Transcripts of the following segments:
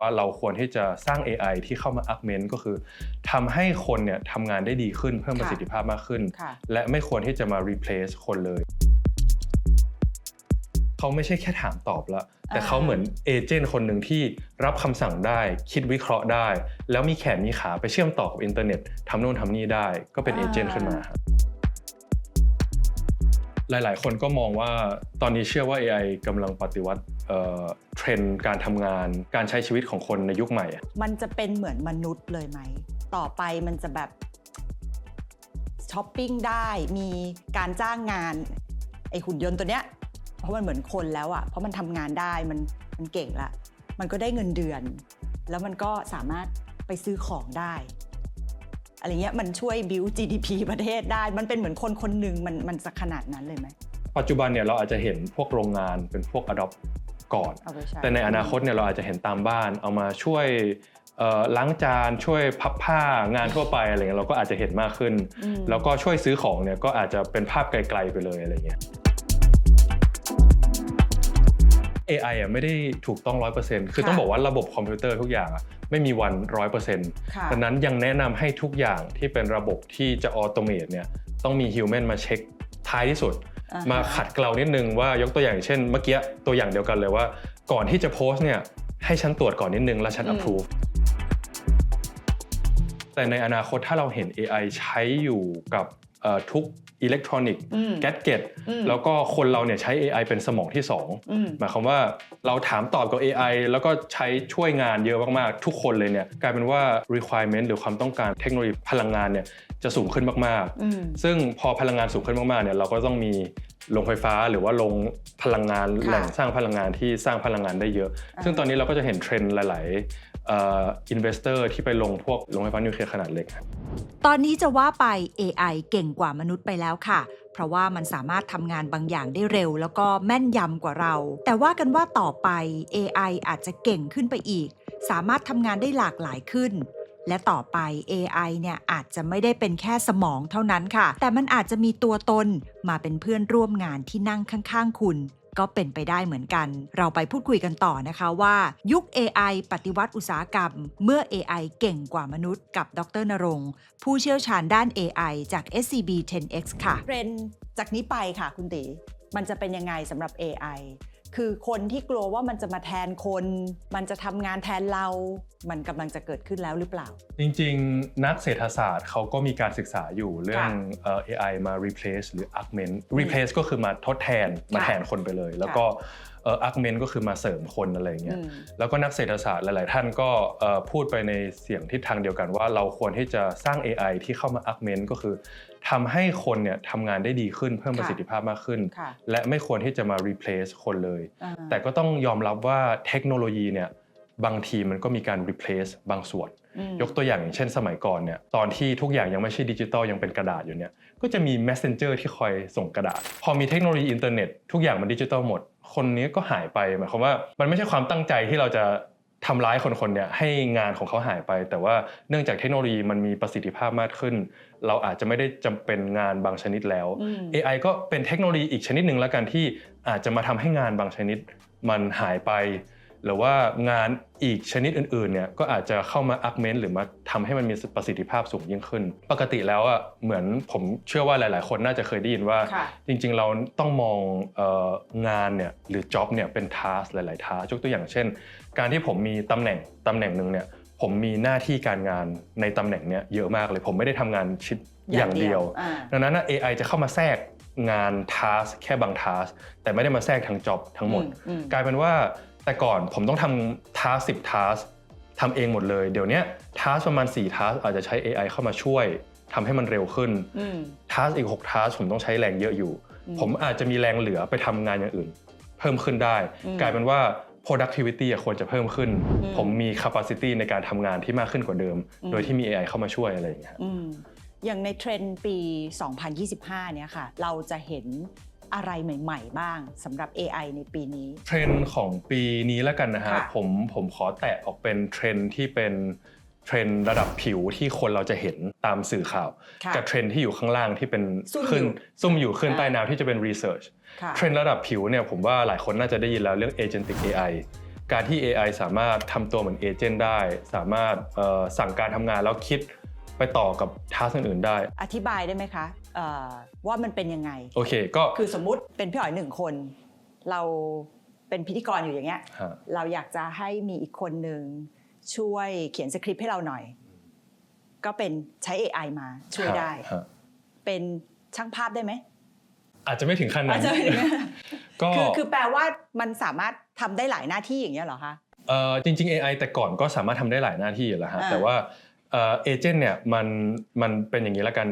ว่าเราควรที่จะสร้าง AI ที่เข้ามา augment ก็คือทำให้คนเนี่ยทำงานได้ดีขึ้นเพิ่มประสิทธิภาพมากขึ้น ค่ะ และไม่ควรที่จะมา replace คนเลย เขาไม่ใช่แค่ถามตอบละแต่อ่าเขาเหมือนเอเจนต์คนหนึ่งที่รับคำสั่งได้ คิดวิเคราะห์ได้ แล้วมีแขนมีขาไปเชื่อมต่อกับอินเทอร์เน็ตทำโน่นทำนี่ได้ ก็เป็นเอเจนต์ขึ้นมาครับหลาย ๆ คนก็มองว่าตอนนี้เชื่อว่า AI กำลังปฏิวัติ เอ่อเทรนด์การทำงาน การใช้ชีวิตของคนในยุคใหม่อะมันจะเป็นเหมือนมนุษย์เลยไหม ต่อไปมันจะแบบช้อปปิ้งได้มีการจ้างงานไอหุ่นยนต์ตัวเนี้ยเพราะมันเหมือนคนแล้วอะ่ะเพราะมันทำงานได้มันมันเก่งละมันก็ได้เงินเดือน แล้วมันก็สามารถไปซื้อของได้อะไรเงี้ยมันช่วยบิว GDP ประเทศได้ มันเป็นเหมือนคนคนหนึ่งมันมันจะขนาดนั้นเลยไหมปัจจุบันเนี่ยเราอาจจะเห็นพวกโรงงานเป็นพวก adopt ก่อนเอาไปใช้แต่ในอนาคตเนี่ยเราอาจจะเห็นตามบ้านเอามาช่วยเอ่อล้างจานช่วยพับผ้างานทั่วไปอะไรเงี้ยเราก็อาจจะเห็นมากขึ้นอืมแล้วก็ช่วยซื้อของเนี่ยก็อาจจะเป็นภาพไกลๆไปเลยอะไรเงี้ย AI อะไม่ได้ถูกต้อง 100%คือต้องบอกว่าระบบคอมพิวเตอร์ทุกอย่างอะไม่มีวัน 100%ค่ะดังนั้นยังแนะนำให้ทุกอย่างที่เป็นระบบที่จะออโตเมตเนี่ยต้องมีฮิวแมนมาเช็คท้ายที่สุดอ่าฮะ มาขัดเกลานิดนึงว่ายกตัวอย่างเช่นเมื่อกี้ตัวอย่างเดียวกันเลยว่า ก่อนที่จะโพสต์เนี่ยให้ฉันตรวจก่อนนิดนึงแล้วฉัน approve แต่ในอนาคตถ้าเราเห็น AI ใช้อยู่กับเอ่อทุกอิเล็กทรอนิกส์อืมแก d เก็ตอืมแล้วก็คนเราเนี่ยใช้ AI เป็นสมองที่สองอืมหมายความว่าเราถามตอบกับ AI แล้วก็ใช้ช่วยงานเยอะมาก ๆ ทุกคนเลยเนี่ยกลายเป็นว่า requirement หรือความต้องการเทคโนโลยีพลังงานเนี่ย จะสูงขึ้นมากอืมๆซึ่งพอพลังงานสูงขึ้นมากๆเนี่ยเราก็ต้องมีโรงไฟฟ้าหรือว่าโรงพลังงานค่ะแหล่งสร้างพลังงานที่สร้างพลังงานได้เยอะอ่าซึ่งตอนนี้เราก็จะเห็นเทรนด์หลายๆเอินเวสเตอร์ที่ไปลงพวกโรงไฟฟ้านิวเคลียร์ขนาดเล็กครับตอนนี้จะว่าไป AI เก่งกว่ามนุษย์ไปแล้วค่ะ เพราะว่ามันสามารถทำงานบางอย่างได้เร็ว แล้วก็แม่นยำกว่าเรา แต่ว่ากันว่าต่อไป AI อาจจะเก่งขึ้นไปอีก สามารถทำงานได้หลากหลายขึ้น และต่อไป AI เนี่ยอาจจะไม่ได้เป็นแค่สมองเท่านั้นค่ะ แต่มันอาจจะมีตัวตนมาเป็นเพื่อนร่วมงานที่นั่งข้างๆ คุณ ก็เป็นไปได้เหมือนกัน เราไปพูดคุยกันต่อนะคะว่า ยุค AI ปฏิวัติอุตสาหกรรม เมื่อ AI เก่งกว่ามนุษย์กับดรนรงค์ผู้เชี่ยวชาญด้าน AI จาก SCB 10X ค่ะเทรนจากนี้ไปค่ะคุณตีมันจะเป็นยังไงสำหรับ AI คือคนที่กลัวว่ามันจะมาแทนคน มันจะทำงานแทนเรา มันกำลังจะเกิดขึ้นแล้วหรือเปล่า จริงๆ นักเศรษฐศาสตร์เขาก็มีการศึกษาอยู่เรื่องเอ่อ AI มา replace หรือ augment replace ก็คือมาทดแทนมาแทนคนไปเลย แล้วก็เอ่อ augment ก็คือมาเสริมคนอะไรอย่างเงี้ย อืม แล้วก็นักเศรษฐศาสตร์หลาย ๆ ท่านก็เอ่อพูดไปในเสียงทิศทางเดียวกันว่าเราควรที่จะสร้าง AI ที่เข้ามา augment ก็คือ ทำให้คนเนี่ยทำงานได้ดีขึ้นเพิ่มประสิทธิภาพมากขึ้นค่ะและไม่ควรที่จะมา replace คนเลยอ่าแต่ก็ต้องยอมรับว่าเทคโนโลยีเนี่ยบางทีมันก็มีการ replace บางส่วนอืมยกตัวอย่างอย่างเช่นสมัยก่อนเนี่ยตอนที่ทุกอย่างยังไม่ใช่ดิจิตอลยังเป็นกระดาษอยู่เนี่ยก็จะมี messenger ที่คอยส่งกระดาษ พอมีเทคโนโลยีอินเทอร์เน็ตทุกอย่างมันดิจิตอลหมด คนนี้ก็หายไปหมายความว่ามันไม่ใช่ความตั้งใจที่เราจะ ทำร้ายคนคนเนี่ยให้งานของเขาหายไป แต่ว่าเนื่องจากเทคโนโลยีมันมีประสิทธิภาพมากขึ้น เราอาจจะไม่ได้จำเป็นงานบางชนิดแล้วอืม AI ก็เป็นเทคโนโลยีอีกชนิดหนึ่งแล้วกันที่อาจจะมาทำให้งานบางชนิดมันหายไป หรือว่างานอีกชนิดอื่นๆเนี่ยก็อาจจะเข้ามา augment หรือมาทำให้มันมีประสิทธิภาพสูงยิ่งขึ้น ปกติแล้วอะเหมือนผมเชื่อว่าหลาย ๆ คนน่าจะเคยได้ยินว่าค่ะจริง ๆ เราต้องมองเอ่องานเนี่ยหรือ job เนี่ยเป็น task หลายๆ task ยกตัวอย่างเช่น การที่ผมมีตำแหน่งตำแหน่งหนึ่งเนี่ยผมมีหน้าที่การงานในตำแหน่งเนี้ยเยอะมากเลย ผมไม่ได้ทำงานชิดอย่างเดียวอ่าดังนั้นนะ AI จะเข้ามาแทรกงาน task แค่บาง task แต่ไม่ได้มาแทรกทั้ง job ทั้งหมดอืมอืมกลายเป็นว่าแต่ก่อนผมต้องทำ task 10 task ทำเองหมดเลย เดี๋ยวเนี้ย task ประมาณ4 task อาจจะใช้ AI เข้ามาช่วยทำให้มันเร็วขึ้นอืม task อีก6 task ผมต้องใช้แรงเยอะอยู่อืมผมอาจจะมีแรงเหลือไปทำงานอย่างอื่น เพิ่มขึ้นได้อืมกลายเป็นว่า productivity อะควรจะเพิ่มขึ้นอืมผมมี capacity ในการทำงานที่มากขึ้นกว่าเดิมอืมโดยที่มี AI เข้ามาช่วยอะไรอย่างเงี้ยอืมอย่างในเทรนด์ปี 2025 เนี่ยค่ะ เราจะเห็นอะไรใหม่ๆ บ้างสำหรับ AI ในปีนี้ เทรนด์ของปีนี้แล้วกันนะฮะค่ะผมผมขอแตะออกเป็นเทรนด์ที่เป็นเทรนด์ระดับผิวที่คนเราจะเห็นตามสื่อข่าวค่ะกับเทรนด์ที่อยู่ข้างล่างที่เป็นซุ่มขึ้นอยู่ซุ่มอยู่ขึ้นอ่าใต้น้ำที่จะเป็น research ค่ะ เทรนด์ระดับผิวเนี่ยผมว่าหลายคนน่าจะได้ยินแล้วเรื่อง agentic AI การที่ AI สามารถทำตัวเหมือนเอเจนต์ได้ สามารถเอ่อสั่งการทำงานแล้วคิดไปต่อกับทัสอื่นๆได้ อธิบายได้ไหมคะเอ่อว่ามันเป็นยังไง โอเคก็คือสมมุติเป็นพี่อ๋อยหนึ่งคน เราเป็นพิธีกรอยู่อย่างเงี้ยฮะเราอยากจะให้มีอีกคนหนึ่งช่วยเขียนสคริปต์ให้เราหน่อย ก็เป็นใช้ AI มาช่วยได้ฮะเป็นช่างภาพได้ไหม อาจจะไม่ถึงขั้นนั้อานจจะไม่ถึงก็คือคือแปลว่ามันสามารถทำได้หลายหน้าที่อย่างเงี้ยเหรอคะเอ่อจริง ๆ AI แต่ก่อนก็สามารถทำได้หลายหน้าที่อยู่แล้วฮะอ่าแต่ว่าเอเจนต์เนี่ยมันมันเป็นอย่างนี้แล้วกัน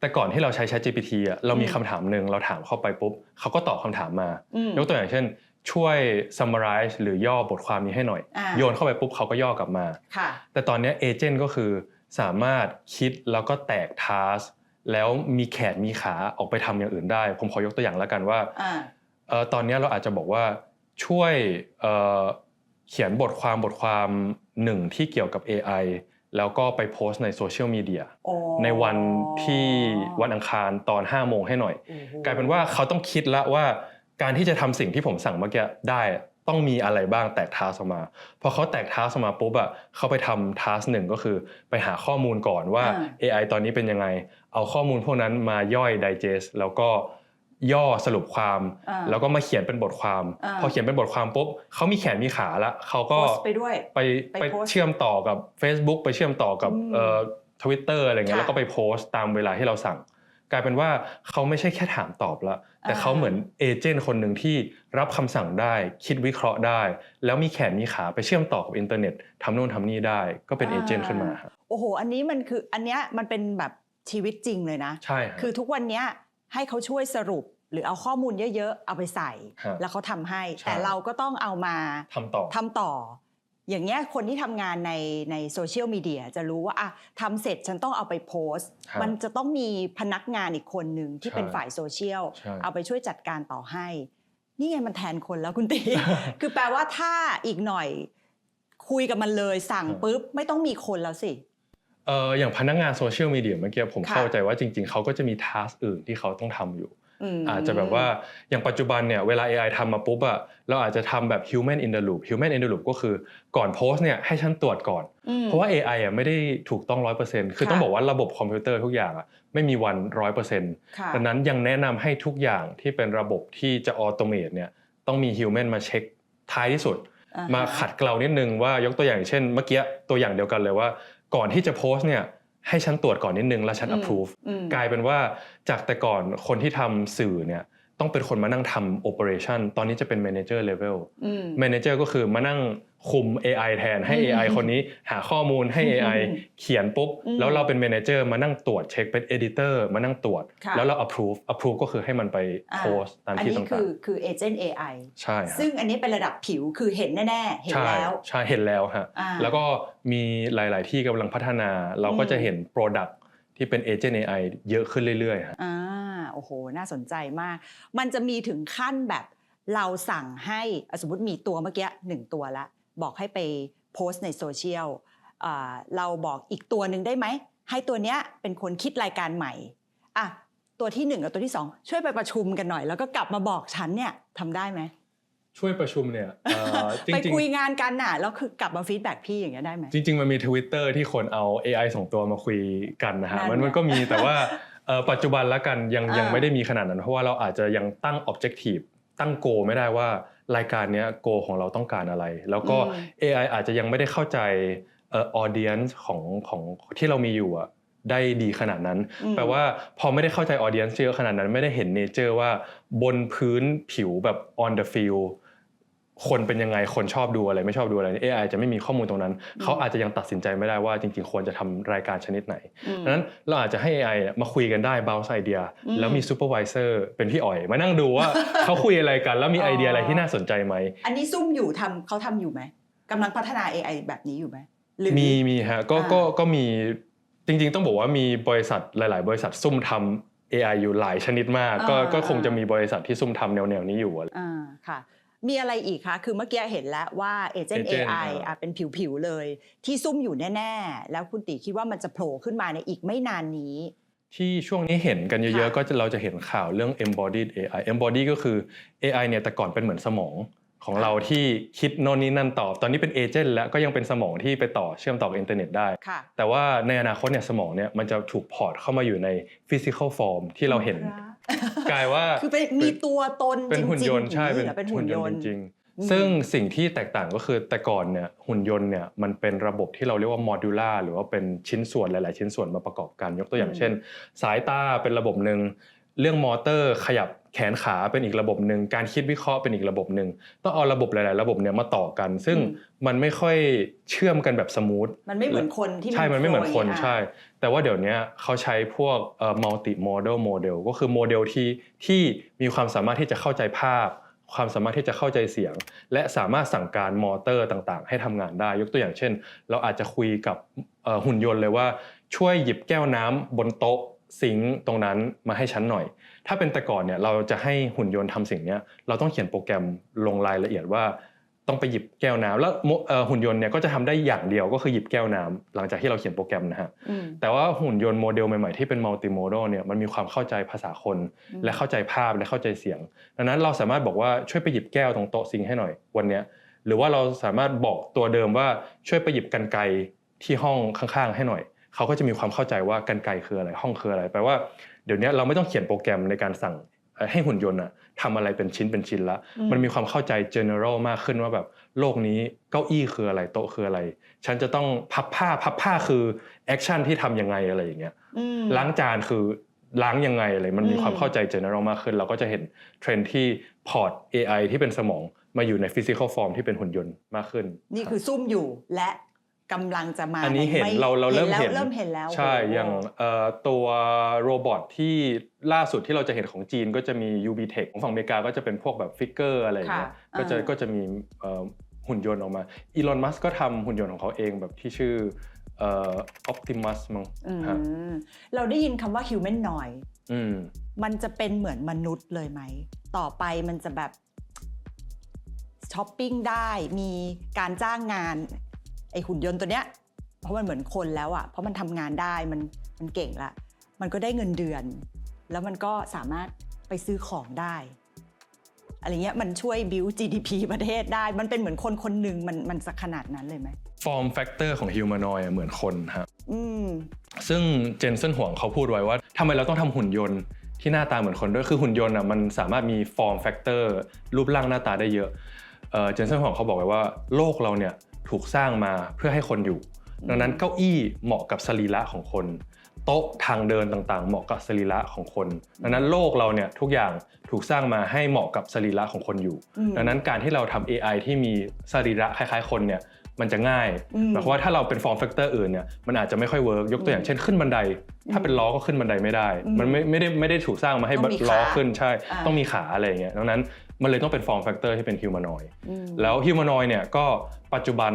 แต่ก่อนที่เราใช้ ChatGPT อะเรามีคำถามหนึ่งเราถามเข้าไปปุ๊บเขาก็ตอบคำถามมาอืมยกตัวอย่างเช่น ช่วย summarize หรือย่อบทความนี้ให้หน่อยอ่าโยนเข้าไปปุ๊บเขาก็ย่อกลับมาค่ะแต่ตอนเนี้เอเจนต์ก็คือสามารถคิดแล้วก็แตกทาส แล้วมีแขนมีขาออกไปทำอย่างอื่นได้ ผมขอยกตัวอย่างแล้วกันว่าอ่าเอ่อตอนเนี้ยเราอาจจะบอกว่าช่วยเอ่อเขียนบทความบทความหนึ่งที่เกี่ยวกับ AI แล้วก็ไปโพสต์ในโซเชียลมีเดียโอ้ในวันที่วันอังคารตอน5โมงให้หน่อยโอ้โหกลายเป็นว่าเขาต้องคิดแล้วว่าการที่จะทำสิ่งที่ผมสั่งเมื่อกี้ได้ ต้องมีอะไรบ้างแตกทาสออกมาพอเขาแตกทาสออกมาปุ๊บอะเขาไปทำทาสหนึ่งก็คือไปหาข้อมูลก่อนว่า AI ตอนนี้เป็นยังไง เอาข้อมูลพวกนั้นมาย่อย digest แล้วก็ย่อสรุปความอ่าแล้วก็มาเขียนเป็นบทความอ่าพอเขียนเป็นบทความปุ๊บเขามีแขนมีขาแล้วเขาก็โพสต์ไปด้วยไปไปไปโพสต์เชื่อมต่อกับ Facebook ไปเชื่อมต่อกับอืมเอ่อทวิตเตอร์อะไรเงี้ยค่ะแล้วก็ไปโพสต์ตามเวลาที่เราสั่ง กลายเป็นว่าเขาไม่ใช่แค่ถามตอบละแต่อ่าเขาเหมือนเอเจนต์คนหนึ่งที่รับคำสั่งได้ คิดวิเคราะห์ได้ แล้วมีแขนมีขาไปเชื่อมต่อกับอินเทอร์เน็ตทำโน่นทำนี่ได้ ก็เป็นเอเจนต์ขึ้นมาครับโอ้โห อันนี้มันคืออันเนี้ยมันเป็นแบบชีวิตจริงเลยนะใช่ฮะคือทุกวันเนี้ยให้เขาช่วยสรุปหรือเอาข้อมูลเยอะๆ เอาไปใส่ฮะแล้วเขาทำให้ใช่แต่เราก็ต้องเอามาทำต่อทำต่อ อย่างเงี้ยคนที่ทำงานในในโซเชียลมีเดียจะรู้ว่าอะทำเสร็จฉันต้องเอาไปโพสต์ ครับมันจะต้องมีพนักงานอีกคนหนึ่งที่ใช่เป็นฝ่ายโซเชียลใช่ เอาไปช่วยจัดการต่อให้ นี่ไงมันแทนคนแล้วคุณตี คือแปลว่าถ้าอีกหน่อย คุยกับมันเลยสั่งครับ ปุ๊บไม่ต้องมีคนแล้วสิ เอ่ออย่างพนักงานโซเชียลมีเดียเมื่อกี้ผมค่ะ เข้าใจว่าจริง ๆเขาก็จะมีทัสอื่นที่เขาต้องทำอยู่ม อาจจะแบบว่าอย่างปัจจุบันเนี่ยเวลา AI ทำมาปุ๊บอะเราอาจจะทำแบบ human in the loop human in the loop ก็คือก่อนโพสต์เนี่ยให้ฉันตรวจก่อนอืมเพราะว่า AI อะไม่ได้ถูกต้อง100%คือค่ะต้องบอกว่าระบบคอมพิวเตอร์ทุกอย่างอะไม่มีวัน100%ค่ะดังนั้นยังแนะนำให้ทุกอย่างที่เป็นระบบที่จะออโตเมตเนี่ยต้องมี human มาเช็คท้ายที่สุดอ่ฮะมาขัดเกลานิดนึงว่ายกตัวอย่างเช่นเมื่อกี้ตัวอย่างเดียวกันเลยว่า ก่อนที่จะโพสต์เนี่ย ให้ฉันตรวจก่อนนิดนึงแล้วฉันอืม approve อืมกลายเป็นว่าจากแต่ก่อนคนที่ทำสื่อเนี่ย ต้องเป็นคนมานั่งทำ operation ตอนนี้จะเป็น manager level อืม manager ก็คือมานั่งคุม AI แทนให้อืม AI คนนี้หาข้อมูลให้ AI อืมเขียนปุ๊บอืมแล้วเราเป็น manager มานั่งตรวจเช็คเป็น editor มานั่งตรวจค่ะแล้วเรา approve approve ก็คือให้มันไปอ่าโพสต์ตามอันที่นี้ต้องคืการอคือเอเจนต์ AI ใช่ฮะซึ่งอันนี้เป็นระดับผิวคือเห็นแน่ๆ เห็นใช่แล้ว ใช่เห็นแล้วฮะอ่าแล้วก็มีหลาย ๆ ที่กำลังพัฒนา เราก็อืมจะเห็น product ที่เป็น agent AI เยอะขึ้นเรื่อยๆฮะอ่า โอ้โห น่าสนใจมาก มันจะมีถึงขั้นแบบเราสั่งให้อะสมมติมีตัวเมื่อกี้หนึ่งตัวละ บอกให้ไปโพสต์ในโซเชียลอ่าเราบอกอีกตัวหนึ่งได้ไหม ให้ตัวเนี้ยเป็นคนคิดรายการใหม่อะตัวที่หนึ่งกับตัวที่สองช่วยไปประชุมกันหน่อย แล้วก็กลับมาบอกฉันเนี่ยทำได้ไหมช่วยประชุมเนี่ยเอ่อจไปริงคุยงานกันน่ะแล้วคือกลับมาฟีดแบ็กพี่อย่างเงี้ยได้ไหมๆจริง ๆ มันมี Twitter ที่คนเอา AI ส่งตัวมาคุยกันนะฮะนั่นมันมันไงก็มีแต่ว่าเอ่อ ปัจจุบันละกันยังอ่ายัยังไม่ได้มีขนาดนั้น เพราะว่าเราอาจจะยังตั้ง objective ตั้ง goal ไม่ได้ว่ารายการเนี้ย goal ของเราต้องการอะไร แล้วก็อืม AI อาจจะยังไม่ได้เข้าใจเอ่อ audience ของของที่เรามีอยู่อะได้ดีขนาดนั้นอืมแปลว่าพอไม่ได้เข้าใจ audience เยอะขนาดนั้น ไม่ได้เห็น nature ว่าบนพื้นผิวแบบ on the field คนเป็นยังไงคนชอบดูอะไรไม่ชอบดูอะไร AI จะไม่มีข้อมูลตรงนั้น เขาอาจจะยังตัดสินใจไม่ได้ว่าจริง ๆ ควรจะทำรายการชนิดไหนอืมดังนั้นเราอาจจะให้ AI เนี่ยมาคุยกันได้ bounce ไอเดียอืมแล้วมี supervisor เป็นพี่อ๋อย มานั่งดูว่าเขาคุยอะไรกัน แล้วมีอ๋อไอเดียอะไรที่น่าสนใจไหม อันนี้ซุ่มอยู่ทำเขาทำอยู่ไหมกำลังพัฒนา AI แบบนี้อยู่ไหมหรือมีมีฮะก็อ่าก็ก็มีจริง ๆ ต้องบอกว่ามีบริษัทหลาย ๆ บริษัทซุ่มทำ AI อยู่หลายชนิดมาก ก็อ่าก็คงอ่าจะมีบริษัทที่ซุ่มทำแนวๆนี้อยู่อะอ่าค่ะ มีอะไรอีกคะ คือเมื่อกี้เห็นแล้วว่าเอเจนต์ Agent AI อ่าอะเป็นผิวๆเลย ที่ซุ่มอยู่แน่ ๆ แล้วคุณตีคิดว่ามันจะโผล่ขึ้นมาในอีกไม่นานนี้ ที่ช่วงนี้เห็นกันเยอะค่ะๆก็จะเราจะเห็นข่าวเรื่อง embodied AI embodied ก็คือ AI เนี่ยแต่ก่อนเป็นเหมือนสมองของเราที่คิดโน่นนี่นั่นตอบ ตอนนี้เป็นเอเจนต์แล้วก็ยังเป็นสมองที่ไปต่อเชื่อมต่อกับอินเทอร์เน็ตได้ค่ะแต่ว่าในอนาคตเนี่ยสมองเนี่ยมันจะถูกพอร์ตเข้ามาอยู่ในฟิสิกอลฟอร์มที่เราเห็น กลายว่าคือเป็นมีตัวตนเป็นจริงๆหุ่นยนต์ใช่อย่างเป็นหรอเป็นหุ่นยนต์จริงอืมๆซึ่งสิ่งที่แตกต่างก็คือแต่ก่อนเนี่ยหุ่นยนต์เนี่ยมันเป็นระบบที่เราเรียกว่าโมดูล่าหรือว่าเป็นชิ้นส่วนหลาย ๆ ชิ้นส่วนมาประกอบกันยกตัวอย่างเช่น สายตาเป็นระบบหนึ่ง เรื่องมอเตอร์ขยับแขนขาเป็นอีกระบบหนึ่งการคิดวิเคราะห์เป็นอีกระบบหนึ่งต้องเอาระบบหลาย ๆ ระบบเนี่ยมาต่อกัน ซึ่งมันไม่ค่อยเชื่อมกันแบบสมูทมันไม่เหมือนคนที่ใช่มันไม่เหมือนคนโฟล์ใช่ แต่ว่าเดี๋ยวนี้เขาใช้พวกเอ่อ multi model model ก็คือโมเดลที่ที่มีความสามารถที่จะเข้าใจภาพ ความสามารถที่จะเข้าใจเสียง และสามารถสั่งการมอเตอร์ต่าง ๆ ให้ทำงานได้ ยกตัวอย่างเช่น เราอาจจะคุยกับเอ่อหุ่นยนต์เลยว่าช่วยหยิบแก้วน้ำบนโต๊ะ สิงค์ตรงนั้นมาให้ฉันหน่อย ถ้าเป็นแต่ก่อนเนี่ยเราจะให้หุ่นยนต์ทำสิ่งเนี้ยเราต้องเขียนโปรแกรมลงรายละเอียดว่าต้องไปหยิบแก้วน้ำแล้วโมเอ่อหุ่นยนต์เนี่ยก็จะทำได้อย่างเดียวก็คือหยิบแก้วน้ำหลังจากที่เราเขียนโปรแกรมนะฮะอืมแต่ว่าหุ่นยนต์โมเดลใหม่ๆที่เป็นมัลติโมด l เนี่ยมันมีความเข้าใจภาษาคนอืมและเข้าใจภาพและเข้าใจเสียง ดังนั้นเราสามารถบอกว่าช่วยไปหยิบแก้วตรงโต๊ะซิงค์ให้หน่อยวันเนี้ยหรือว่าเราสามารถบอกตัวเดิมว่าช่วยไปหยิบกันไกรที่ห้องข้างๆ ให้หน่อย เขาก็จะมีความเข้าใจว่ากันไกรคืออะไรห้องคืออะไรแปลว่าเดี๋ยวนี้เราไม่ต้องเขียนโปรแกรมในการสั่งเอ่อให้หุ่นยนต์อะทำอะไรเป็นชิ้นเป็นชิ้นละอืมมันมีความเข้าใจ general มากขึ้นว่าแบบโลกนี้เก้าอี้คืออะไรโต๊ะคืออะไร ฉันจะต้องพับผ้าพับผ้าคือแอคชั่นที่ทำยังไงอะไรอย่างเงี้ยอืมล้างจานคือล้างยังไงอะไรมันมีอืมความเข้าใจ general มากขึ้น เราก็จะเห็นเทรนด์ที่พอร์ต AI ที่เป็นสมองมาอยู่ใน physical form ที่เป็นหุ่นยนต์มากขึ้น นี่คือซุ่มอยู่และ กำลังจะมาอันนี้เห็นไม่เราเราเริ่มแล้วเห็นเริ่มเห็นแล้วใช่โโหอย่างเอ่อตัวโรบอทที่ล่าสุดที่เราจะเห็นของจีนก็จะมี UB Tech ของฝั่งอเมริกาก็จะเป็นพวกแบบฟิกเกอร์อะไรอย่างเงี้ยค่ะก็จะอ่าก็จะมีเอ่อหุ่นยนต์ออกมาอีลอนมัสก็ทำหุ่นยนต์ของเขาเองแบบที่ชื่อเอ่อ Optimus มั้งอืมฮะเราได้ยินคำว่า human noid อืมมันจะเป็นเหมือนมนุษย์เลยไหม ต่อไปมันจะแบบช้อปปิ้งได้มีการจ้างงาน ไอหุ่นยนต์ตัวเนี้ยเพราะมันเหมือนคนแล้วอะ่ะเพราะมันทำงานได้มันมันเก่งละมันก็ได้เงินเดือน แล้วมันก็สามารถไปซื้อของได้อะไรเงี้ยมันช่วยบิว GDP ประเทศได้ มันเป็นเหมือนคนคนหนึ่งมันมันสักขนาดนั้นเลยไหม form factor ของ humanoid อะเหมือนคนฮะอืมซึ่งเจนเซนห่วงเขาพูดไว้ว่าทำไมเราต้องทำหุ่นยนต์ที่หน้าตาเหมือนคนด้วยคือหุ่นยนต์อะมันสามารถมี form factor รูปร่างหน้าตาได้เยอะเอ่อเจนเซนห่วงเขาบอกไว้ว่าโลกเราเนี่ย ถูกสร้างมาเพื่อให้คนอยู่ ดังนั้นเก้าอี้เหมาะกับสรีระของคน โต๊ะทางเดินต่างๆ เหมาะกับสรีระของคน ดังนั้นโลกเราเนี่ยทุกอย่างถูกสร้างมาให้เหมาะกับสรีระของคนอยู่อืมดังนั้นการที่เราทำ AI ที่มีสรีระคล้ายๆ คนเนี่ยมันจะง่ายอืมหมายความว่าถ้าเราเป็น form factor อื่นเนี่ยมันอาจจะไม่ค่อยเวิร์กยกตัวอย่างเช่นขึ้นบันได ถ้าเป็นล้อก็ขึ้นบันไดไม่ได้อืมมันไม่ไม่ได้ไม่ได้ถูกสร้างมาให้ต้องมีขาล้อขึ้นใช่อ่าต้องมีขาอะไรอย่างเงี้ยดังนั้น มันเลยต้องเป็น form factor ที่เป็น humanoid อืมแล้ว humanoid เนี่ยก็ปัจจุบัน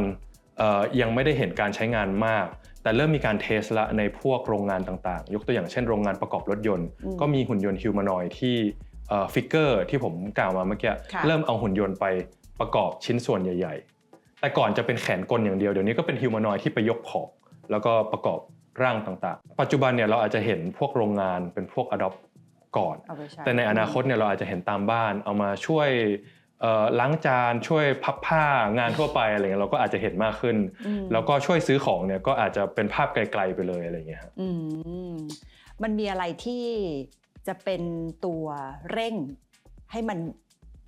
เอ่อยังไม่ได้เห็นการใช้งานมาก แต่เริ่มมีการเทสละในพวกโรงงานต่างๆ ยกตัวอย่างเช่นโรงงานประกอบรถยนต์อืมก็มีหุ่นยนต์ humanoid ที่ฟิกเกอร์ที่ผมกล่าวมาเมื่อกี้ค่ะเริ่มเอาหุ่นยนต์ไปประกอบชิ้นส่วนใหญ่ ๆ แต่ก่อนจะเป็นแขนกลอย่างเดียวเดี๋ยวนี้ก็เป็น humanoid ที่ไปยกของแล้วก็ประกอบร่างต่างๆ ปัจจุบันเนี่ยเราอาจจะเห็นพวกโรงงานเป็นพวก adopt ก่อนเอาไปช่แต่ในอนาคตเนี่ยเราอาจจะเห็นตามบ้าน เอามาช่วยเอ่อล้างจานช่วยพับผ้างานทั่วไปอะไรเงี้ยเราก็อาจจะเห็นมากขึ้นอืมแล้วก็ช่วยซื้อของเนี่ยก็อาจจะเป็นภาพไกลๆไปเลยอะไรเงี้ยครับอืมมันมีอะไรที่จะเป็นตัวเร่งให้มัน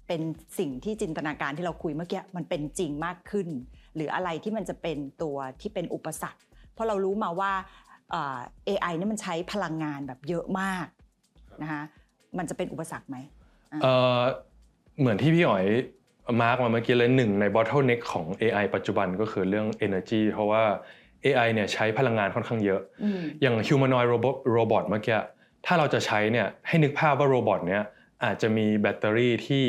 เป็นสิ่งที่จินตนาการที่เราคุยเมื่อกี้มันเป็นจริงมากขึ้น หรืออะไรที่มันจะเป็นตัวที่เป็นอุปสรรค เพราะเรารู้มาว่าเอ่อ AI เนี่ยมันใช้พลังงานแบบเยอะมาก นะคะมันจะเป็นอุปสรรคไหมเอ่อเหมือนที่พี่อ๋อยมาร์กมาเมื่อกี้เลยหนึ่งใน bottleneck ของ AI ปัจจุบันก็คือเรื่อง energy เพราะว่า AI เนี่ยใช้พลังงานค่อนข้างเยอะอืมอย่าง humanoid robot robot เมื่อกี้ถ้าเราจะใช้เนี่ยให้นึกภาพว่าโรบอทเนี่ยอาจจะมีแบตเตอรี่ที่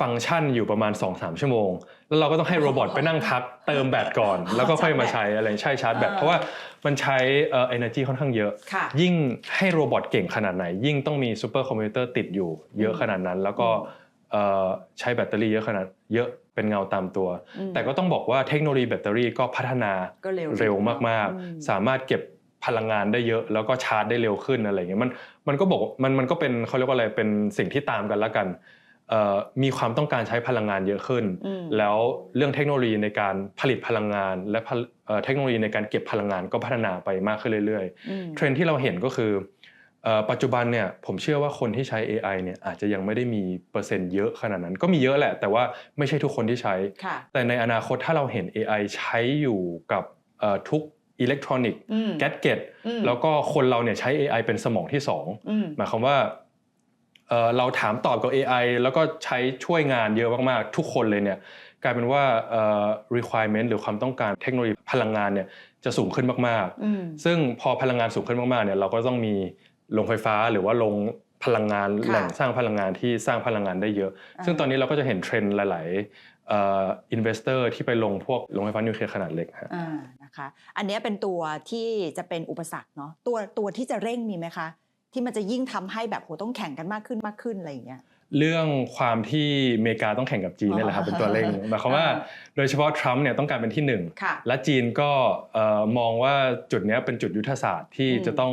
ฟังก์ชันอยู่ประมาณ 2-3 ชั่วโมง แล้วเราก็ต้องให้โรบอทไปนั่งพักเติมแบตก่อน แล้วก็ค่อยมาใช้อะไรใช่ชาร์จแบตอ่าเพราะว่ามันใช้เอ่อ energy ค่อนข้างเยอะ ค่ะยิ่งให้โรบอทเก่งขนาดไหน ยิ่งต้องมีซูเปอร์คอมพิวเตอร์ติดอยู่เยอะขนาดนั้น แล้วก็เอ่อใช้แบตเตอรี่เยอะขนาดเยอะเป็นเงาตามตัว อืมแต่ก็ต้องบอกว่าเทคโนโลยีแบตเตอรี่ก็พัฒนาก็เร็วเร็วมากอืม ๆ สามารถเก็บพลังงานได้เยอะ แล้วก็ชาร์จได้เร็วขึ้นอะไรอย่างเงี้ยมันมันก็บอกมันมันก็เป็นเขาเรียกว่าอะไรเป็นสิ่งที่ตามกันละกันเอ่อ มีความต้องการใช้พลังงานเยอะขึ้นอืมแล้วเรื่องเทคโนโลยีในการผลิตพลังงาน และผลิเอ่อเทคโนโลยีในการเก็บพลังงานก็พัฒนาไปมากขึ้นเรื่อยอืมๆเทรนด์ที่เราเห็นก็คือเอ่อปัจจุบันเนี่ยผมเชื่อว่าคนที่ใช้ AI เนี่ยอาจจะยังไม่ได้มีเปอร์เซ็นต์เยอะขนาดนั้น ก็มีเยอะแหละ แต่ว่าไม่ใช่ทุกคนที่ใช้ค่ะแต่ในอนาคตถ้าเราเห็น AI ใช้อยู่กับเอ่อทุกอิเล็กทรอนิกส์อืมแกดเก็ตอืมแล้วก็คนเราเนี่ยใช้ AI เป็นสมองที่สองอืมหมายความว่า เอ่อเราถามตอบกับ AI แล้วก็ใช้ช่วยงานเยอะมากๆ ทุกคนเลยเนี่ยกลายเป็นว่าเอ่อ requirement หรือความต้องการเทคโนโลยีพลังงานเนี่ยจะสูงขึ้นมากอืมๆซึ่งพอพลังงานสูงขึ้นมากๆเนี่ยเราก็ต้องมีโรงไฟฟ้าหรือว่าโรงพลังงานค่ะแหล่งสร้างพลังงานที่สร้างพลังงานได้เยอะอ่าซึ่งตอนนี้เราก็จะเห็นเทรนด์หลายๆเอ่อ investor ที่ไปลงพวกโรงไฟฟ้านิวเคลียร์ขนาดเล็กฮะอ่านะคะ อันเนี้ยเป็นตัวที่จะเป็นอุปสรรคเนาะตัวตัวที่จะเร่งมีไหมคะ ที่มันจะยิ่งทำให้แบบโหต้องแข่งกันมากขึ้นมากขึ้นอะไรอย่างเงี้ยเรื่องความที่อเมริกาต้องแข่งกับจีนนี่แหละครับเป็นตัวเร่งหมายความว่าอ่าโดยเฉพาะทรัมป์เนี่ยต้องการเป็นที่หนึ่งค่ะและจีนก็เอ่อมองว่าจุดเนี้ยเป็นจุดยุทธศาสตร์ที่อืมจะต้อง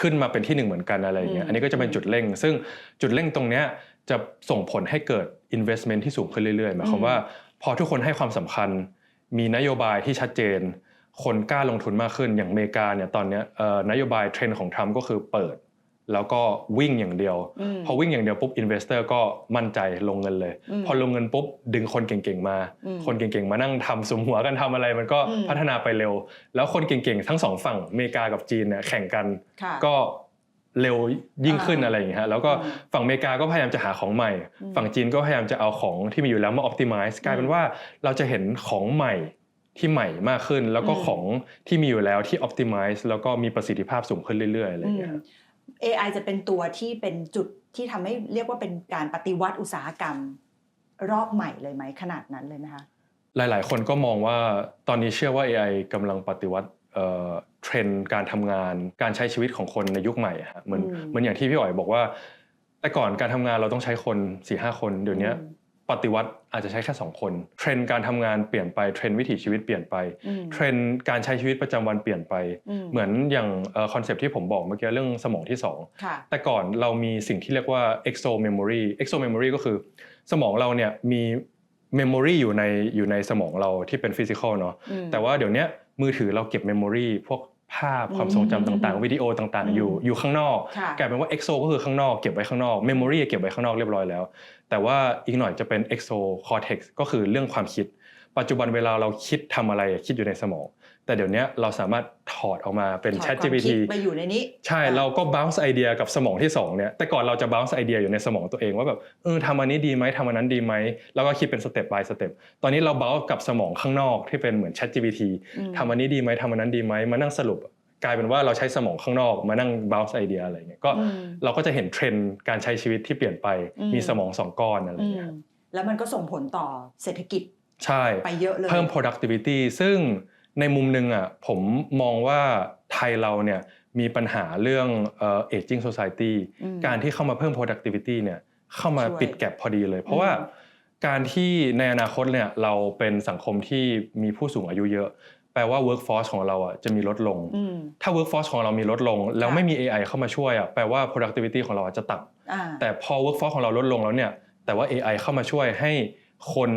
ขึ้นมาเป็นที่หนึ่งเหมือนกันอะไรอย่างเงี้อืยมอันนี้ก็จะเป็นจุดเร่ง ซึ่งจุดเร่งตรงเนี้ยจะส่งผลให้เกิด investment ที่สูงขึ้นเรื่อยๆหมายความว่าพอทุกคนให้ความสำคัญมีนโยบายที่ชัดเจน คนกล้าลงทุนมากขึ้นอย่างอเมริกาเนี่ยตอนเนี้ยเอ่อนโยบายเทรนด์ของทรัมป์ก็คือเปิด แล้วก็วิ่งอย่างเดียวอืมพอวิ่งอย่างเดียวปุ๊บอินเวสเตอร์ก็มั่นใจลงเงินเลยอืมพอลงเงินปุ๊บดึงคนเก่งๆมาอืมคนเก่งๆมานั่งทำสุมหัวกันทำอะไรมันก็อืมพัฒนาไปเร็ว แล้วคนเก่งๆทั้งสองฝั่งอเมริกากับจีนเนี่ยแข่งกันค่ะก็เร็วยิ่งขึ้นอ่าอะไรอย่างเงี้ยฮะแล้วก็อืมฝั่งอเมริกาก็พยายามจะหาของใหม่อืมฝั่งจีนก็พยายามจะเอาของที่มีอยู่แล้วมา optimize กลายเป็นว่าเราจะเห็นของใหม่ ที่ใหม่มากขึ้น แล้วก็อืมของที่มีอยู่แล้วที่ optimize แล้วก็มีประสิทธิภาพสูงขึ้นเรื่อยๆอะไรอย่างเงี้ยฮะ AI จะเป็นตัวที่เป็นจุดที่ทำให้เรียกว่าเป็นการปฏิวัติอุตสาหกรรมรอบใหม่เลยไหมขนาดนั้นเลยไหมคะหลายๆ คนก็มองว่าตอนนี้เชื่อว่า AI กำลังปฏิวัติเอ่อเทรนด์การทำงานการใช้ชีวิตของคนในยุคใหม่อะฮะเหมือนอืมเหมือนอย่างที่พี่อ๋อยบอกว่า แต่ก่อนการทำงานเราต้องใช้คน4ี่ห้าคนเดี๋ยวนี้อืม ปฏิวัติอาจจะใช้แค่ 2 คน เทรนด์การทำงานเปลี่ยนไปเทรนด์วิถีชีวิตเปลี่ยนไปอืมเทรนด์การใช้ชีวิตประจำวันเปลี่ยนไปอืมเหมือนอย่างคอนเซปที่ผมบอกเมื่อกี้เรื่องสมองที่สองค่ะแต่ก่อนเรามีสิ่งที่เรียกว่า exo memory exo memory ก็คือ สมองเราเนี่ยมี memory อยู่ในอยู่ในสมองเราที่เป็น physical เนาะอืมแต่ว่าเดี๋ยวเนี้ยมือถือเราเก็บ memory พวก ภาพความทรงจำต่างอืมๆวิดีโอต่างอืมๆอยู่อยู่ข้างนอกค่ะกลายเป็นว่า exo ก็คือข้างนอกเก็บไว้ข้างนอก memory เก็บไว้ข้างนอกเรียบร้อยแล้ว แต่ว่าอีกหน่อยจะเป็น exo cortex ก็คือเรื่องความคิด ปัจจุบันเวลาเราคิดทำอะไรคิดอยู่ในสมอง แต่เดี๋ยวเนี้ยเราสามารถถอดออกมาเป็นถอด Chat ความ GPT คิดไปอยู่ในนี้ ใช่อะเราก็ bounce ไอเดียกับสมองที่2เนี่ยแต่ก่อนเราจะ bounce ไอเดียอยู่ในสมองตัวเองว่าแบบเออทำอันนี้ดีไหมทำอันนั้นดีไหมแล้วก็คิดเป็นสเต็ป by สเต็ปตอนนี้เรา bounce กับสมองข้างนอกที่เป็นเหมือน Chat GPT อืมทำอันนี้ดีไหมทำอันนั้นดีไหมมานั่งสรุป กลายเป็นว่าเราใช้สมองข้างนอกมานั่ง bounce ไอเดียอะไรเงี้ยก็อืมเราก็จะเห็นเทรนด์การใช้ชีวิตที่เปลี่ยนไปอืมมีสมองสองก้อนอะไรอืเงี้ยมแล้วมันก็ส่งผลต่อเศรษฐกิจใช่ไปเยอะเลยเพิ่ม productivity ซึ่ง ในมุมหนึ่งอะผมมองว่าไทยเราเนี่ยมีปัญหาเรื่องเอ่อ aging society อืมการที่เข้ามาเพิ่ม productivity เนี่ยเข้ามาช่วยปิดแก็บพอดีเลย เพราะว่าอืมการที่ในอนาคตเนี่ยเราเป็นสังคมที่มีผู้สูงอายุเยอะ แปลว่า workforce ของเราอะจะมีลดลงอืมถ้า workforce ของเรามีลดลง แล้วค่ะไม่มี AI เข้ามาช่วยอะแปลว่า productivity ของเราอะจะต่ำอ่าแต่พอ workforce ของเราลดลงแล้วเนี่ยแต่ว่า AI เข้ามาช่วยให้คน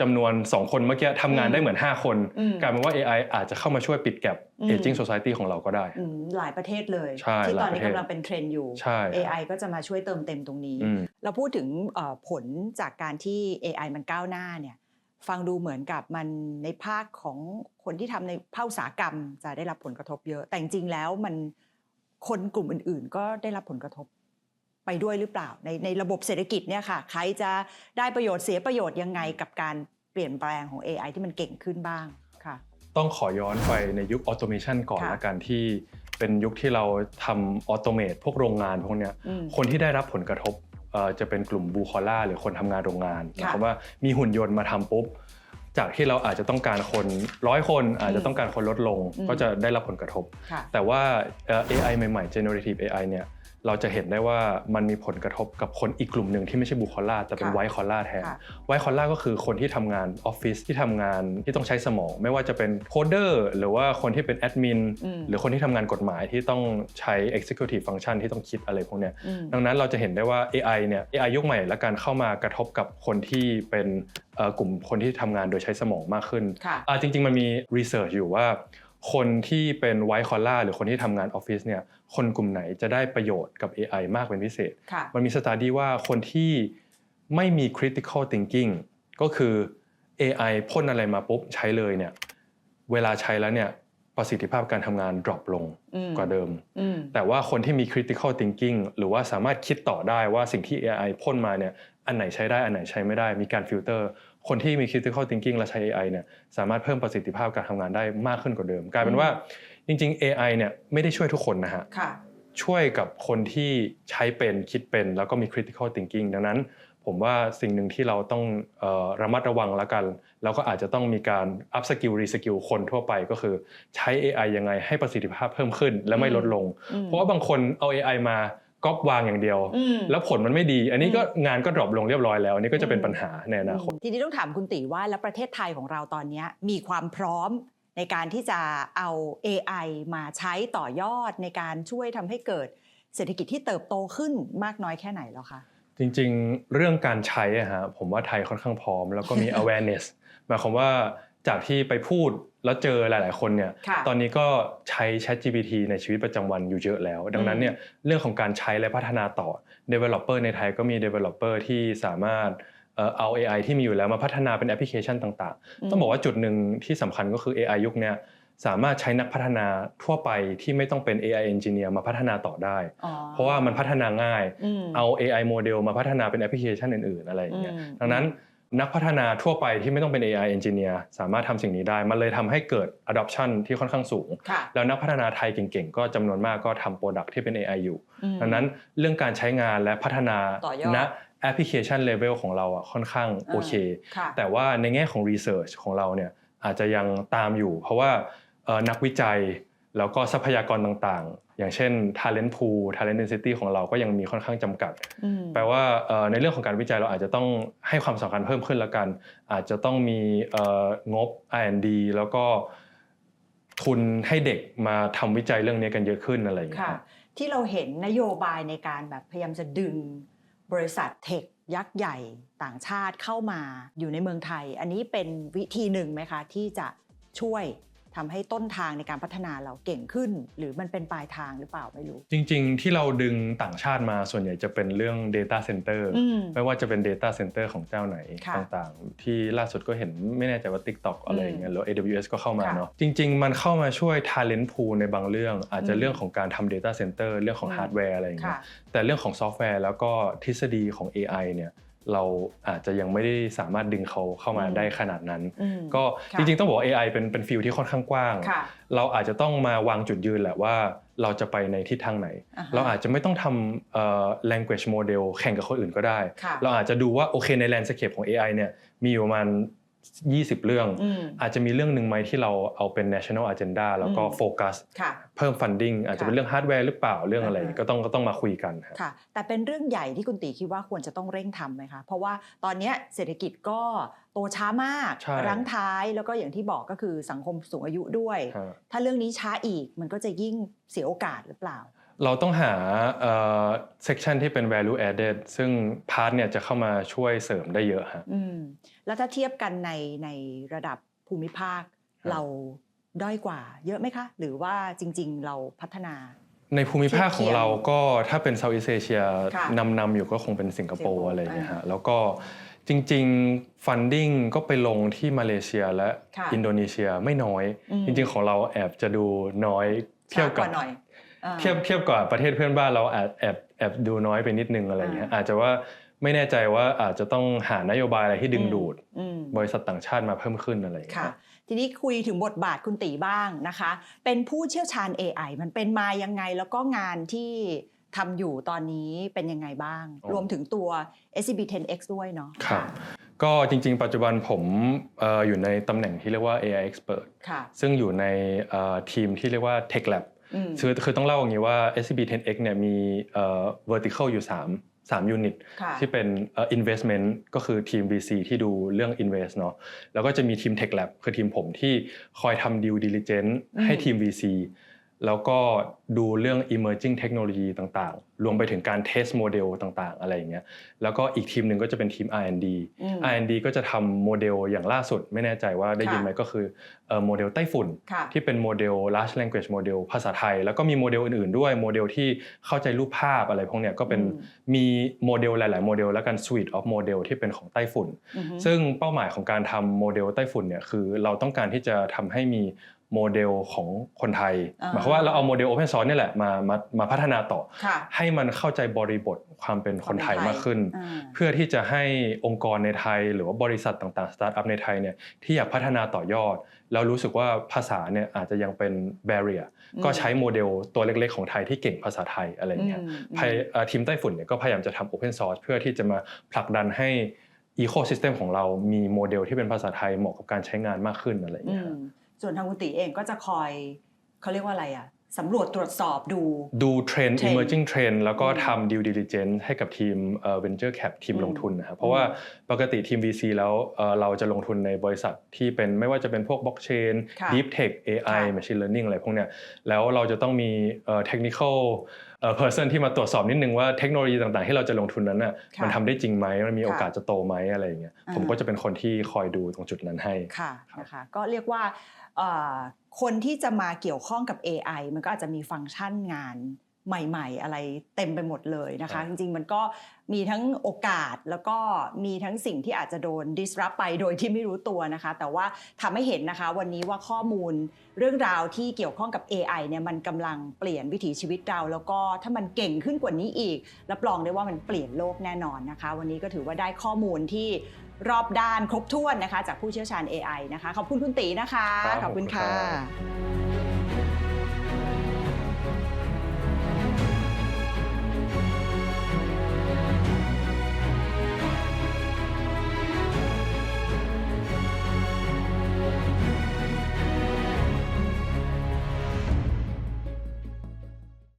จำนวน 2 คนเมื่อกี้ทำงานอืมได้เหมือน 5 คนอืมกลายเป็นว่า AI อาจจะเข้ามาช่วยปิดแก็บอืม aging society ของเราก็ได้อืมหลายประเทศเลยใช่ที่ตอนหลายประนี้เทศกำลังเป็นเทรนด์อยู่ใช่ AI ก็จะมาช่วยเติมเต็มตรงนี้อืมเราพูดถึงเอ่อผลจากการที่ AI มันก้าวหน้าเนี่ยฟังดูเหมือนกับมันในภาคของคนที่ทำในภาคอุตสาหกรรม จะได้รับผลกระทบเยอะ แต่จริงๆแล้วมันคนกลุ่มอื่น ๆ ก็ได้รับผลกระทบ ไปด้วยหรือเปล่า ในในระบบเศรษฐกิจเนี่ยค่ะใครจะได้ประโยชน์เสียประโยชน์ยังไงกับการเปลี่ยนแปลงของ AI ที่มันเก่งขึ้นบ้างค่ะ ต้องขอย้อนไปในยุคออโตเมชันก่อนค่ะละกันที่เป็นยุคที่เราทำออโตเมตพวกโรงงานพวกเนี้ยอืมคนที่ได้รับผลกระทบเอ่อจะเป็นกลุ่มบูคอล่าหรือคนทำงานโรงงานหค่ะมายความว่ามีหุ่นยนต์มาทำปุ๊บ จากที่เราอาจจะต้องการคนร้อยคนอาจจะต้องการคนลดลง อืม ก็จะได้รับผลกระทบ ค่ะ แต่ว่าเอ่อ AI ใหม่ๆ generative AI เนี่ย เราจะเห็นได้ว่ามันมีผลกระทบกับคนอีกกลุ่มหนึ่งที่ไม่ใช่บูคอล่าแต่เป็นค่ะไวท์คอล่าแทนค่ะไวท์คอล่าก็คือคนที่ทำงานออฟฟิศที่ทำงานที่ต้องใช้สมอง ไม่ว่าจะเป็นโคเดอร์หรือว่าคนที่เป็นแอดมินอืมหรือคนที่ทำงานกฎหมายที่ต้องใช้ executive function ที่ต้องคิดอะไรพวกเนี้ยอืมดังนั้นเราจะเห็นได้ว่า AI เนี่ย AI ยุคใหม่และการเข้ามากระทบกับคนที่เป็นเอ่อกลุ่มคนที่ทำงานโดยใช้สมองมากขึ้นค่ะอ่าจริง ๆ มันมี research อยู่ว่าคนที่เป็น white collar หรือคนที่ทำงานออฟฟิศเนี่ย คนกลุ่มไหนจะได้ประโยชน์กับ AI มากเป็นพิเศษค่ะมันมีสต u d ดี้ว่าคนที่ไม่มี critical thinking ก็คือ AI พ่นอะไรมาปุ๊บใช้เลยเนี่ยเวลาใช้แล้วเนี่ยประสิทธิภาพการทำงาน drop ลงอืมกว่าเดิมอืมแต่ว่าคนที่มี critical thinking หรือว่าสามารถคิดต่อได้ว่าสิ่งที่ AI พ่นมาเนี่ยอันไหนใช้ได้อันไหนใช้ไม่ได้มีการฟิลเตอร์คนที่มี critical thinking และใช้ AI เนี่ยสามารถเพิ่มประสิทธิภาพการทำงานได้มากขึ้นกว่าเดิม กลายเป็นว่า จริงๆ AI เนี่ยไม่ได้ช่วยทุกคนนะฮะค่ะช่วยกับคนที่ใช้เป็นคิดเป็น แล้วก็มี critical thinking ดังนั้น ผมว่าสิ่งหนึ่งที่เราต้องเอ่อระมัดระวังแล้วกัน แล้วก็อาจจะต้องมีการ up skill re skill คนทั่วไปก็คือใช้ AI ยังไงให้ประสิทธิภาพเพิ่มขึ้นและไม่ลดลงอืมเพราะว่าบางคนเอา AI มาก๊อปวางอย่างเดียวอืมแล้วผลมันไม่ดี อันนี้ก็งานก็ดรอปลงเรียบร้อยแล้วอันนี้ก็จะเป็นอืมปัญหาในอนาคตทีนี้ต้องถามคุณติว่าแล้วประเทศไทยของเราตอนเนี้ยมีความพร้อม ในการที่จะเอา AI มาใช้ต่อยอดในการช่วยทำให้เกิดเศรษฐกิจที่เติบโตขึ้นมากน้อยแค่ไหนแล้วคะจริงๆ เรื่องการใช้อะฮะผมว่าไทยค่อนข้างพร้อม แล้วก็มี awareness หมายความว่าจากที่ไปพูดแล้วเจอหลาย ๆ คนเนี่ยค่ะตอนนี้ก็ใช้ ChatGPT ในชีวิตประจำวันอยู่เยอะแล้ว ดังนั้นเนี่ยเรื่องของการใช้และพัฒนาต่อ Developer ในไทยก็มี Developer ที่สามารถ เอ่อเอา AI ที่มีอยู่แล้วมาพัฒนาเป็นแอปพลิเคชันต่างอืมๆต้องบอกว่าจุดหนึ่งที่สำคัญก็คือ AI ยุคเนี้ยสามารถใช้นักพัฒนาทั่วไปที่ไม่ต้องเป็น AI Engineer มาพัฒนาต่อได้อ๋อเพราะว่ามันพัฒนาง่ายมเอา AI โมเดลมาพัฒนาเป็นแอปพลิเคชันอื่นๆ อะไรอย่างเงี้ยอืมดังนั้นนักพัฒนาทั่วไปที่ไม่ต้องเป็น AI Engineer สามารถทำสิ่งนี้ได้ มันเลยทำให้เกิด adoption ที่ค่อนข้างสูงค่ะแล้วนักพัฒนาไทยเก่งๆ ก็จำนวนมากก็ทำโปรดักที่เป็น AI อยู่อืมดังนั้นเรื่องการใช้งานและพัฒนาต่อยอดณ แอปพลิเคชันเลเวลของเราอะค่อนข้างโอเคค่ะแต่ว่าในแง่ของ Research ของเราเนี่ยอาจจะยังตามอยู่ เพราะว่าเอ่อนักวิจัยแล้วก็ทรัพยากรต่างๆ อย่างเช่น Talent Pool Talent Density ของเราก็ยังมีค่อนข้างจำกัดอืมแปลว่าเอ่อในเรื่องของการวิจัยเราอาจจะต้องให้ความสำคัญเพิ่มขึ้นแล้วกัน อาจจะต้องมีเอ่องบ R&D แล้วก็ทุนให้เด็กมาทำวิจัยเรื่องนี้กันเยอะขึ้นอะไรอย่างเงี้ยค่ะครับที่เราเห็นนโยบายในการแบบพยายามจะดึง บริษัทเทคยักษ์ใหญ่ต่างชาติเข้ามาอยู่ในเมืองไทย อันนี้เป็นวิธีหนึ่งไหมคะที่จะช่วย ทำให้ต้นทางในการพัฒนาเราเก่งขึ้น หรือมันเป็นปลายทางหรือเปล่าไม่รู้ จริง ๆ ที่เราดึงต่างชาติมาส่วนใหญ่จะเป็นเรื่อง Data Center อืมไม่ว่าจะเป็น Data Center ของเจ้าไหนค่ะต่างๆ ที่ล่าสุดก็เห็นไม่แน่ใจว่า TikTok อะไรอย่างเงี้ยหรือ AWS ก็เข้ามาค่ะเนาะจริง ๆ มันเข้ามาช่วย Talent Pool ในบางเรื่อง อาจจะอืมเรื่องของการทำ Data Center เรื่องของอืมฮาร์ดแวร์อะไรอย่างเงี้ค่ะยแต่เรื่องของซอฟต์แวร์แล้วก็ทฤษฎีของ AI เนี่ย เราอาจจะยังไม่ได้สามารถดึงเขาเข้ามาอืมได้ขนาดนั้นอืมก็ค่ะจริงๆ ต้องบอกว่า AI เป็นเป็นฟิลที่ค่อนข้างกว้างค่ะเราอาจจะต้องมาวางจุดยืนแหละว่าเราจะไปในทิศทางไหนอ่าฮะเราอาจจะไม่ต้องทำเอ่อ language model แข่งกับคนอื่นก็ได้ค่ะเราอาจจะดูว่าโอเคใน landscape ของ AI เนี่ยมีอยู่ประมาณ 20 เรื่องอืมอาจจะมีเรื่องหนึ่งไหมที่เราเอาเป็น national agenda แล้วก็อืมโฟกัสค่ะเพิ่ม funding อาจจะเป็นเรื่องฮาร์ดแวร์หรือเปล่าเรื่องอะไรอ่าฮะก็ต้องก็ต้องมาคุยกันครับค่ะ แต่เป็นเรื่องใหญ่ที่คุณตีคิดว่าควรจะต้องเร่งทำไหมคะ เพราะว่าตอนเนี้ยเศรษฐกิจก็โตช้ามากใช่รั้งท้ายแล้วก็อย่างที่บอกก็คือสังคมสูงอายุด้วยฮะถ้าเรื่องนี้ช้าอีกมันก็จะยิ่งเสียโอกาสหรือเปล่าเราต้องหาเอ่อ section ที่เป็น value added ซึ่งพาร์ทเนี่ยจะเข้ามาช่วยเสริมได้เยอะฮะอืม แล้วถ้าเทียบกันในในระดับภูมิภาคครับเราด้อยกว่า เยอะไหมคะ หรือว่าจริง ๆ เราพัฒนา ในภูมิภาคของเราก็ถ้าเป็นเซาท์อีสเอเชียค่ะนำนำอยู่ก็คงเป็นสิงคโปสิงคโปร์ร์อะไรอย่างเงี้ยอ่าฮะแล้วก็จริงๆ funding ก็ไปลงที่มาเลเซียและค่ะอินโดนีเซียไม่น้อยอืมจริง ๆ ของเราแอบจะดูน้อยเทียบช้ากกับว่าหน่อยอ่าเทียบเทียบกับประเทศเพื่อนบ้านเราแอบแอบแอบดูน้อยไปนิดนึงอะไรอย่างเงี้ยอาจจะว่า ไม่แน่ใจว่าอาจจะต้องหานโยบายอะไรที่ดึงดูดอืมบริษัทต่างชาติมาเพิ่มขึ้นอะไรอย่างเงี้ค่ะยทีนี้คุยถึงบทบาทคุณตีบ้างนะคะ เป็นผู้เชี่ยวชาญ AI มันเป็นมายังไงแล้วก็งานที่ทำอยู่ตอนนี้เป็นยังไงบ้างอ๋อรวมถึงตัว SCB 10X ด้วยเนาะครับก็จริงๆ ปัจจุบันผมเอ่ออยู่ในตำแหน่งที่เรียกว่า AI expert ค่ะซึ่งอยู่ในเอ่อทีมที่เรียกว่า Tech Lab อืมคือคือต้องเล่าอย่างนี้ว่า SCB 10X เนี่ยมีเอ่อ vertical อยู่ 3 3 unit ค่ะที่เป็นเอ่อ investment ก็คือทีม VC ที่ดูเรื่อง invest เนาะแล้วก็จะมีทีม Tech Lab คือทีมผมที่คอยทำ due diligence อืมให้ทีม VC แล้วก็ดูเรื่อง emerging technology ต่างๆ รวมไปถึงการ test model ต่างๆ อะไรอย่างเงี้ย แล้วก็อีกทีมหนึ่งก็จะเป็นทีม R&D อืม R&D ก็จะทำโมเดลอย่างล่าสุด ไม่แน่ใจว่าได้ยินค่ะไหมก็คือเอ่อโมเดลไต้ฝุ่นค่ะที่เป็นโมเดล large language model ภาษาไทย แล้วก็มีโมเดลอื่นๆด้วย โมเดลที่เข้าใจรูปภาพอะไรพวกเนี้ยก็เป็นอืมมีโมเดลหลาย ๆ โมเดลแล้วกัน suite of model ที่เป็นของไต้ฝุ่นอือฮึซึ่งเป้าหมายของการทำโมเดลไต้ฝุ่นเนี่ยคือเราต้องการที่จะทำให้มี โมเดลของคนไทยอ่าหมายความว่าเราเอาโมเดล Open Source นี่แหละมามามาพัฒนาต่อค่ะให้มันเข้าใจบริบทความเป็นคนไทยมากขึ้นอ่าเพื่อที่จะให้องค์กรในไทย หรือว่าบริษัทต่างๆสตาร์ทอัพในไทยเนี่ยที่อยากพัฒนาต่อยอด แล้วรู้สึกว่าภาษาเนี่ยอาจจะยังเป็น barrier อืมก็ใช้โมเดลตัวเล็กๆ ของไทยที่เก่งภาษาไทยอะไรอย่างเงี้ยอืมพยเอ่อทีมไต้ฝุ่นเนี่ยก็พยายามจะทำ Open Source เพื่อที่จะมาผลักดันให้ Ecosystem ของเรามีโมเดลที่เป็นภาษาไทยเหมาะกับการใช้งานมากขึ้นอะไรอย่างอืเงี้ยม ส่วนทางคุณตีเองก็จะคอยเขาเรียกว่าอะไรอะสำรวจตรวจสอบดู ดูเทรนด์ Trend emerging trend แล้วก็อืมทำ due diligence ให้กับทีมเอ่อ venture cap ทีมอืมลงทุนนะครับเพราะว่าปกติทีม VC แล้วเอ่อเราจะลงทุนในบริษัทที่เป็นไม่ว่าจะเป็นพวก blockchain ค่ะ deep tech AI ค่ะ machine learning อะไรพวกเนี้ยแล้วเราจะต้องมี เอ่อ technical เอ่อ person ที่มาตรวจสอบนิดนึงว่าเทคโนโลยีต่างๆ ที่เราจะลงทุนนั้นน่ะค่ะมันทำได้จริงไหมมันมีค่ะโอกาสจะโตไหมอะไรอย่างเงี้ยอ่าผมก็จะเป็นคนที่คอยดูตรงจุดนั้นให้ค่ะนะคะก็เรียกว่าเอ่อคนที่จะมาเกี่ยวข้องกับ AI มันก็อาจจะมีฟังก์ชันงาน ใหม่ ๆ อะไรเต็มไปหมดเลยนะครัคะบจริง ๆ มันก็มีทั้งโอกาสแล้วก็มีทั้งสิ่งที่อาจจะโดน disrupt ไปโดยที่ไม่รู้ตัวนะคะ แต่ว่าทำให้เห็นนะคะ วันนี้ว่าข้อมูลเรื่องราวที่เกี่ยวข้องกับ AI เนี่ยมันกำลังเปลี่ยนวิถีชีวิตเรา แล้วก็ถ้ามันเก่งขึ้นกว่านี้อีกรับรองได้ว่ามันเปลี่ยนโลกแน่นอนนะคะ วันนี้ก็ถือว่าได้ข้อมูลที่รอบด้านครบถ้วนนะคะ จากผู้เชี่ยวชาญ AI นะคะขอบคุณคุณตีนะคะครับขอบคุณขอบคุณครัค่ะบ